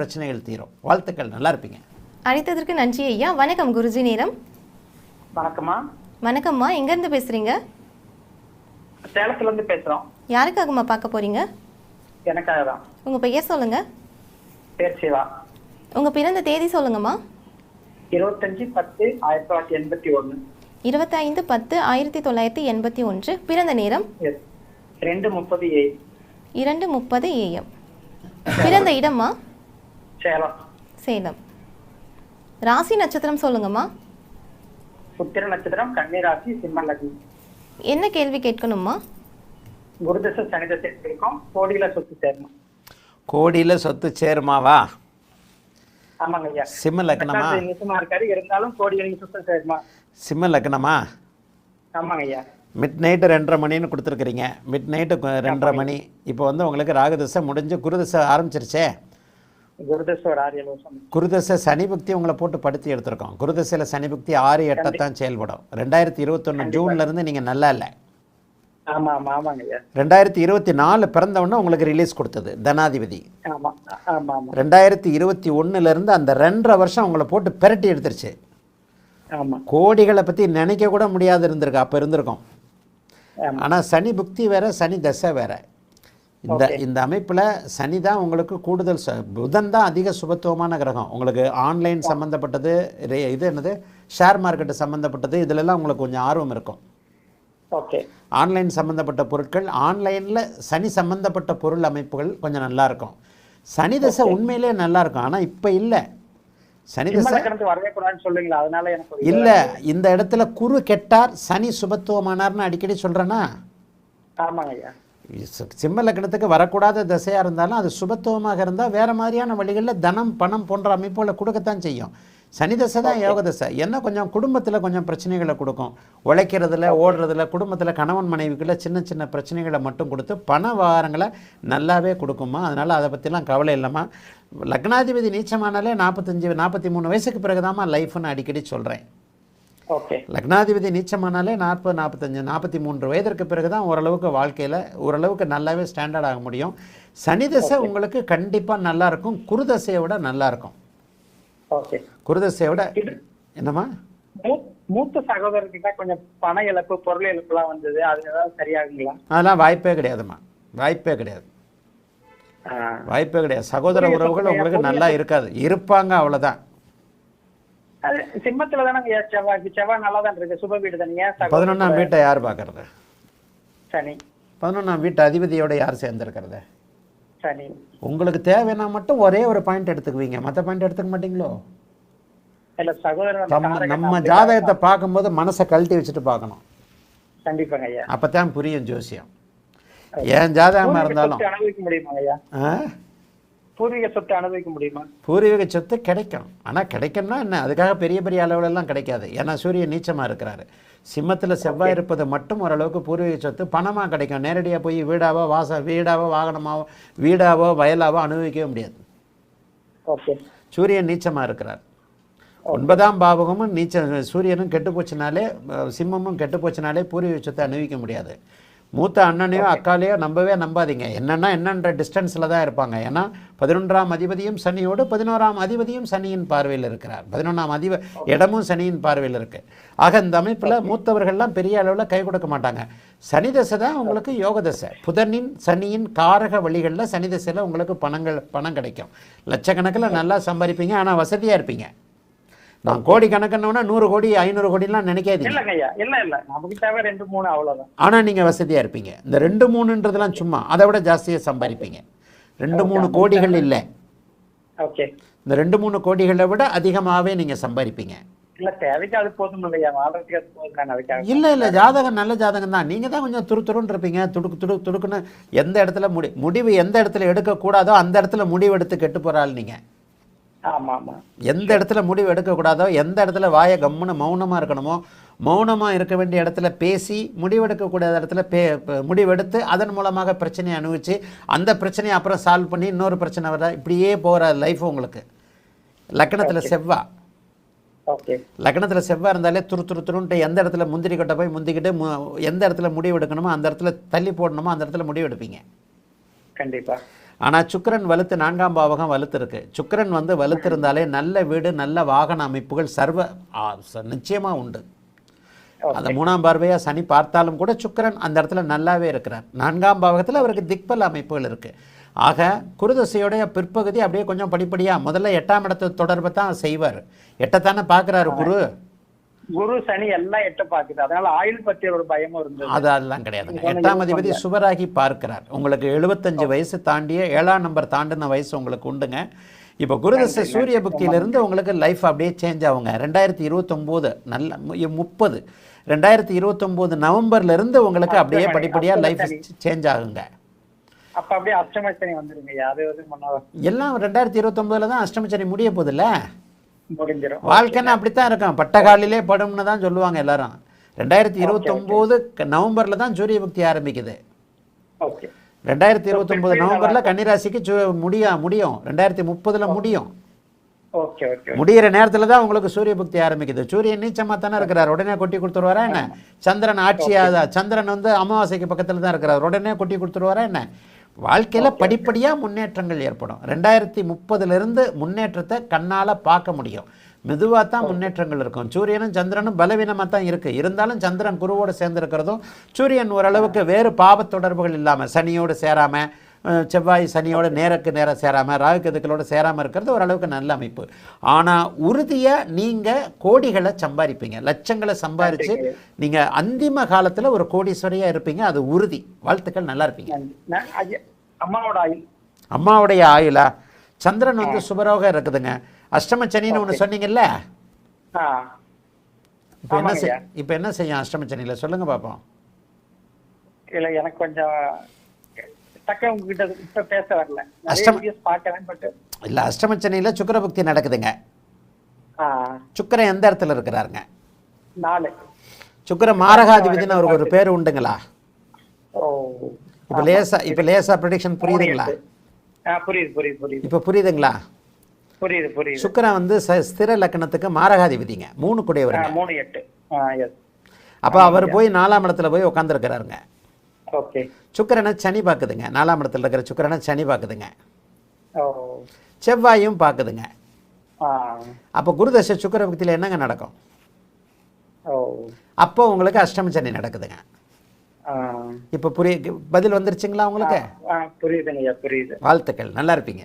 பிரச்சனைகள் தீரும். வாழ்த்துக்கள் நல்லா இருப்பீங்க. அழைத்ததற்கு நன்றி ஐயா. வணக்கம் குருஜி நேரம். வணக்கம்மா. வணக்கம்மா எங்கேருந்து பேசுகிறீங்க சேலத்துல இருந்து பேசுறோம் யாருக்காகம்மா பார்க்க போகிறீங்க எனக்காக தான் உங்கள் பெயர் சொல்லுங்கள் பேர் சிவா. உங்கள் பிறந்த தேதி சொல்லுங்கம்மா. இருபத்தஞ்சு பத்து ஆயிரத்தி தொள்ளாயிரத்தி எண்பத்தி ஒண்ணு இருபத்தைந்து பத்து ஆயிரத்தி தொள்ளாயிரத்தி எண்பத்தி ஒன்று. பிறந்த நேரம்? ரெண்டு முப்பது ஏ இரண்டு முப்பது ஏஎம் பிறந்த இடம்மா? சேலம். சேலம். ராசி நட்சத்திரம் சொல்லுங்கம்மா. உத்திர நட்சத்திரம் கன்னிராசி சிம்ம லக்னம். என்ன கேள்வி கேட்கணும்மா? குருதச சனிதசை இருக்கும். கோடியில சொத்து சேரணும் கோடியில் சொத்து சேருமாவா? ஆமாங்க ஐயா. சிம்ம லக்னமா? நீச்சமா இருக்காரு. இருந்தாலும் கோடியில சொத்து சேருமா? சிம்ம லக்னமா? ஆமாங்க ஐயா. மிட் நைட்டு ரெண்டரை மணின்னு கொடுத்துருக்குறீங்க. மிட் நைட்டு ரெண்டரை மணி. இப்போ வந்து உங்களுக்கு ராகதசை முடிஞ்சு குருதசை ஆரம்பிச்சிருச்சே. குருதச சனி புக்தி உங்களை போட்டு படுத்தி எடுத்திருக்கோம். குருதசையில் சனி புக்தி ஆறு எட்டை தான் செயல்படும். ரெண்டாயிரத்தி இருபத்தொன்று ஜூன்லேருந்து நீங்கள் நல்லா இல்லை. ரெண்டாயிரத்தி இருபத்தி நாலு பிறந்தவொடனே உங்களுக்கு ரிலீஸ் கொடுத்தது தனாதிபதி. ஆமா ஆமா ஆமா. ரெண்டாயிரத்தி இருபத்தி ஒன்றுலேருந்து அந்த ரெண்டரை வருஷம் உங்களை போட்டு பெரட்டி எடுத்துருச்சு. ஆமா. கோடிகளை பற்றி நினைக்க கூட முடியாது இருந்திருக்கு அப்போ இருந்திருக்கும். ஆனால் சனி புக்தி வேற சனி தசை வேற. இந்த. இந்த அமைப்பில் சனி தான் உங்களுக்கு கூடுதல் புதன் தான் அதிக சுபத்துவமான கிரகம். உங்களுக்கு ஆன்லைன் சம்மந்தப்பட்டது இது என்னது? ஷேர் மார்க்கெட்டு சம்மந்தப்பட்டது இதிலெல்லாம் உங்களுக்கு கொஞ்சம் ஆர்வம் இருக்கும். ஓகே ஆன்லைன் சம்மந்தப்பட்ட பொருட்கள் ஆன்லைனில் சனி சம்மந்தப்பட்ட பொருள் அமைப்புகள் கொஞ்சம் நல்லா இருக்கும். சனி தசை உண்மையிலே நல்லா இருக்கும். ஆனால் இப்போ இல்லை. சனி தசை லக்னத்துக்கு வரவே கூடாதுன்னு சொல்லுங்களா அதனால எனக்கு ஒரு இல்லை. இந்த இடத்துல குரு கெட்டார் சனி சுபத்துவமானார்னு அடிக்கடி சொல்கிறேன்னா ஆமாங்க ஐயா சிம்ம லக்னத்துக்கு வரக்கூடாத திசையாக இருந்தாலும் அது சுபத்துவமாக இருந்தால் வேறு மாதிரியான வழிகளில் தனம் பணம் போன்ற அமைப்புகளை கொடுக்கத்தான் செய்யும். சனி தசை தான் யோக தசை. என்ன கொஞ்சம் குடும்பத்தில் கொஞ்சம் பிரச்சனைகளை கொடுக்கும். உழைக்கிறதுல ஓடுறதுல குடும்பத்தில் கணவன் மனைவிக்குள்ள சின்ன சின்ன பிரச்சனைகளை மட்டும் கொடுத்து பண விவகாரங்களை நல்லாவே கொடுக்குமா? அதனால் அதை பற்றிலாம் கவலை இல்லைம்மா. லக்னாதிபதி நீச்சமானாலே நாற்பத்தஞ்சு நாற்பத்தி மூணு வயசுக்கு பிறகுதாம்மா லைஃப்னு அடிக்கடி சொல்கிறேன் லக்னாதிபதி நீச்சமானாலே நாற்பது நாற்பத்தஞ்சு நாற்பத்தி மூன்று வயதிற்கு பிறகு தான் ஓரளவுக்கு வாழ்க்கையில் ஓரளவுக்கு நல்லாவே ஸ்டாண்டர்ட் ஆக முடியும். சனி தசை உங்களுக்கு கண்டிப்பாக நல்லா இருக்கும். குருதசையை விட நல்லா இருக்கும். குருதசையை விட என்னம்மா? மூத்த சகோதரர்கிட்ட கொஞ்சம் பண இழப்பு பொருள் இழப்புலாம் வந்தது. அது ஏதாவது சரியாகுங்களா? அதெல்லாம் வாய்ப்பே கிடையாதும்மா. வாய்ப்பே கிடையாது. வாய்ப்பே கிடையாது. சகோதர உறவுகள் உங்களுக்கு நல்லா இருக்காது. இருப்பாங்க அவ்வளோதான் அது சிம்மத்துல தானங்க ஐயா செவ்வாய் செவ்வாய் நல்லா தான் இருக்கு. சுப வீடு தானே ஏன் பதினொன்றாம் வீட்டை யார் பார்க்கறது? சனி. பதினொன்றாம் வீட்டு அதிபதியோட யார் சேர்ந்துருக்கிறது? சனி. உங்களுக்கு தேவைன்னா மட்டும் ஒரே ஒரு பாயிண்ட் எடுத்துக்குவீங்க. மற்ற பாயிண்ட் எடுத்துக்க மாட்டீங்களோ? நம்ம ஜாதகத்தை பார்க்கும்போது மனசை கழட்டி வச்சுட்டு பார்க்கணும். கண்டிப்பாங்க ஐயா. அப்போ தான் புரியும் ஜோசியம். ஏன் பூர்வீக இருந்தாலும். பூர்வீக சொத்து அனுபவிக்க முடியுமா? பூர்வீக சொத்து கிடைக்கும். ஆனால் கிடைக்கும்னா என்ன? அதுக்காக பெரிய பெரிய அளவுலலாம் கிடைக்காது. ஏன்னா சூரியன் நீச்சமாக இருக்கிறாரு. சிம்மத்தில் செவ்வாய் இருப்பது மட்டும் ஓரளவுக்கு பூர்வீக சொத்து பணமாக கிடைக்கும். நேரடியாக போய் வீடாவோ வாச வீடாவோ வாகனமாவோ வீடாவோ வயலாவோ அனுபவிக்கவே முடியாது. ஓகே சூரியன் நீச்சமாக இருக்கிறார். ஒன்பதாம் பாவகமும் நீச்ச சூரியனும் கெட்டு போச்சுனாலே சிம்மமும் கெட்டு போச்சுனாலே பூர்வீக சொத்தை அனுபவிக்க முடியாது. மூத்த அண்ணனையோ அக்காலையோ நம்பவே நம்பாதீங்க. என்னன்னா என்னன்ற டிஸ்டன்ஸில் தான் இருப்பாங்க. ஏன்னா பதினொன்றாம் அதிபதியும் சனியோடு பதினோராம் அதிபதியும் சனியின் பார்வையில் இருக்கிறார். பதினொன்றாம் அதிப இடமும் சனியின் பார்வையில் இருக்கு. ஆக இந்த அமைப்பில் மூத்தவர்கள்லாம் பெரிய அளவில் கை கொடுக்க மாட்டாங்க. சனி தசை தான் உங்களுக்கு யோக தசை. புதனின் சனியின் காரக வழிகளில் சனி தசையில் உங்களுக்கு பணங்கள் பணம் கிடைக்கும். லட்சக்கணக்கில் நல்லா சம்பாதிப்பீங்க. ஆனால் வசதியாக இருப்பீங்க. நான் கோடி கணக்குன்னா நூறு கோடி ஐநூறு கோடிலாம் நினைக்காதீங்க. இல்லங்க ஐயா இல்ல இல்ல. நமக்கு தேவை ரெண்டு மூணு அவ்வளவுதான். ஆனால் நீங்கள் வசதியாக இருப்பீங்க. இந்த ரெண்டு மூணுன்றதெல்லாம் சும்மா அதை விட ஜாஸ்தியாக சம்பாதிப்பீங்க. ரெண்டு மூணு கோடிகள் இல்லை. ஓகே. இந்த ரெண்டு மூணு கோடிகளை விட அதிகமாகவே நீங்கள் சம்பாதிப்பீங்க. இல்ல இல்லை இல்லை ஜாதகம் நல்ல ஜாதகம் தான். நீங்கள் தான் கொஞ்சம் துரு துருன்னு இருப்பீங்க. துடுக்கு துடு துடுக்குன்னு எந்த இடத்துல முடி முடிவு எந்த இடத்துல எடுக்கக்கூடாதோ அந்த இடத்துல முடிவு எடுத்து கெட்டு போகிறாள் நீங்கள் ஆமா ஆமா எந்த இடத்துல முடிவு எடுக்கக்கூடாதோ எந்த இடத்துல வாயை கம்முன்னு மௌனமாக இருக்கணுமோ மௌனமாக இருக்க வேண்டிய இடத்துல பேசி முடிவெடுக்கக்கூடாத இடத்துல பே முடிவெடுத்து அதன் மூலமாக பிரச்சனையை அனுபவிச்சு அந்த பிரச்சனையை அப்புறம் சால்வ் பண்ணி இன்னொரு பிரச்சனை வர இப்படியே போகிற லைஃப் உங்களுக்கு. லக்கணத்தில் செவ்வா. ஓகே லக்னத்தில் செவ்வாய் இருந்தாலே துரு துரு துருன்ட்டு எந்த இடத்துல முந்திரி கொட்டை போய் முந்திக்கிட்டு எந்த இடத்துல முடிவு எடுக்கணுமோ அந்த இடத்துல தள்ளி போடணுமோ அந்த இடத்துல முடிவு எடுப்பீங்க. கண்டிப்பா. ஆனால் சுக்கிரன் வலுத்து நான்காம் பாவகம் வலுத்து இருக்கு சுக்கிரன் வந்து வலுத்திருந்தாலே நல்ல வீடு நல்ல வாகன அமைப்புகள் சர்வ ஆ, ச- நிச்சயமா உண்டு. அந்த மூணாம் பார்வையாக சனி பார்த்தாலும் கூட சுக்கிரன் அந்த இடத்துல நல்லாவே இருக்கிறார். நான்காம் பாவகத்தில் அவருக்கு திக்பல் அமைப்புகள் இருக்கு. ஆக குருதசையோடைய பிற்பகுதி அப்படியே கொஞ்சம் படிப்படியாக முதல்ல எட்டாம் இடத்து தொடர்பை தான் செய்வார். எட்டைத்தானே பார்க்குறாரு குரு. குரு சனி எல்லாம் எட்ட பாக்குது அதனால ஆயுள் பத்தி ஒரு பயமும் இருந்தது. அது அதெல்லாம் கிடையாதுங்க எட்டாம் அதிபதி சுவராகி பார்க்கிறார். உங்களுக்கு எழுபத்தஞ்சு வயசு தாண்டிய ஏழாம் நம்பர் தாண்டின வயசு உங்களுக்கு உண்டுங்க. இப்போ குருதசை சூரிய புக்தியிலிருந்து உங்களுக்கு லைஃப் அப்படியே சேஞ்ச் ஆகுங்க. ரெண்டாயிரத்தி இருபத்தொம்போது நல்ல முப்பது. ரெண்டாயிரத்தி இருபத்தொம்போது நவம்பர்லேருந்து உங்களுக்கு அப்படியே அஷ்டமி, படிப்படியாக லைஃப். சேஞ்ச் ஆகுங்க. அப்ப அப்படியே அஷ்டம சனி வந்துருங்க. எல்லாம் ரெண்டாயிரத்தி இருபத்தொம்போதில் தான் அஷ்டமச்சரி முடிய போகுதுல்ல? முடிஞ்சிடும் வாழ்க்கைன்னா அப்படித்தான் இருக்கும். பட்டகாலிலே படும்னு தான் சொல்லுவாங்க எல்லாரும். ரெண்டாயிரத்தி இருபத்தொம்போது நவம்பரில் தான் சூரிய புக்தி ஆரம்பிக்குது. ரெண்டாயிரத்தி இருபத்தொம்போது நவம்பரில் கன்னிராசிக்கு சு- முடியும் முடியும். ரெண்டாயிரத்தி முப்பதில் முடியும். முடியிற நேரத்தில் தான் உங்களுக்கு சூரிய புக்தி ஆரம்பிக்குது. சூரியன் நீச்சமாக தானே இருக்கிறார். உடனே கொட்டி கொடுத்துருவாரா என்ன? சந்திரன் ஆட்சியாக சந்திரன் வந்து அமாவாசைக்கு பக்கத்தில் தான் இருக்கிறார். உடனே கொட்டி கொடுத்துருவாரா என்ன? வாழ்க்கையில் படிப்படியாக முன்னேற்றங்கள் ஏற்படும். ரெண்டாயிரத்தி முப்பதுலேருந்து முன்னேற்றத்தை கண்ணால் பார்க்க முடியும். மெதுவாக தான் முன்னேற்றங்கள் இருக்கும். சூரியனும் சந்திரனும் பலவீனமாக தான் இருக்குது இருந்தாலும் சந்திரன் குருவோடு சேர்ந்துருக்கிறதும் சூரியன் ஓரளவுக்கு வேறு பாவத் தொடர்புகள் இல்லாமல் சனியோடு சேராமல் செவ்வாய் சனியோட நேருக்கு நேரம் சேராமல் ராகு கேதுக்களோட சேராமல் இருக்கிறது ஓரளவுக்கு நல்ல அமைப்பு. ஆனால் உறுதியாக நீங்கள் கோடிகளை சம்பாதிப்பீங்க லட்சங்களை சம்பாரித்து நீங்கள் அந்திம காலத்தில் ஒரு கோடீஸ்வரியாக இருப்பீங்க. அது உறுதி. வாழ்த்துக்கள் நல்லா இருப்பீங்க. அம்மாவோட ஆயுள். அம்மாவுடைய ஆயுளா? சந்திரன் வந்து சுபரோகம் இருக்குதுங்க. அஷ்டம சனின்னு ஒன்று சொன்னீங்கல்ல? இப்போ என்ன. இப்போ என்ன செய்யும் அஷ்டம சனியில்? சொல்லுங்கள் பார்ப்போம் இல்ல எனக்கு கொஞ்சம் டக்க உங்ககிட்ட இப்ப பேச வரல. நிறைய அஷ்டம- வீடியோஸ் பார்க்கறேன் பட் இல்லை அஷ்டம சனியில் சுக்கிரபக்தி நடக்குதுங்க. சுக்கிரன் எந்த இடத்துல இருக்கிறாருங்க? நாலு. சுக்கிர மாரகாதிபதினு அவருக்கு ஒரு பேர் உண்டுங்களா? இப்போ லேசா இப்போ லேசா ப்ரிடிக்ஷன் புரியுதுங்களா? புரியுது புரியுது புரியுது. இப்போ புரியுதுங்களா? புரியுது புரியுது. சுக்கிரன் வந்து ஸ்திர லக்கணத்துக்கு மாரகாதிபதிங்க. மூணு ஆ, குடையவருங்க மூணு எட்டு. அப்போ அவர் போய் நாலாம் இடத்துல போய் உட்காந்துருக்கிறாருங்க சுக்கிரனை சனி பார்க்குதுங்க. நாலாம் இடத்துல இருக்கிற சுக்கிரனை சனி பார்க்குதுங்க. செவ்வாயும் பார்க்குதுங்க. அப்போ குருதசை சுக்கிர பக்தியில் என்னங்க நடக்கும்? அப்போ உங்களுக்கு அஷ்டம சனி நடக்குதுங்க. இப்போ புரிய பதில் வந்துருச்சுங்களா உங்களுக்கு? புரியுதுங்க புரியுது. வாழ்த்துக்கள். நல்லா இருப்பீங்க.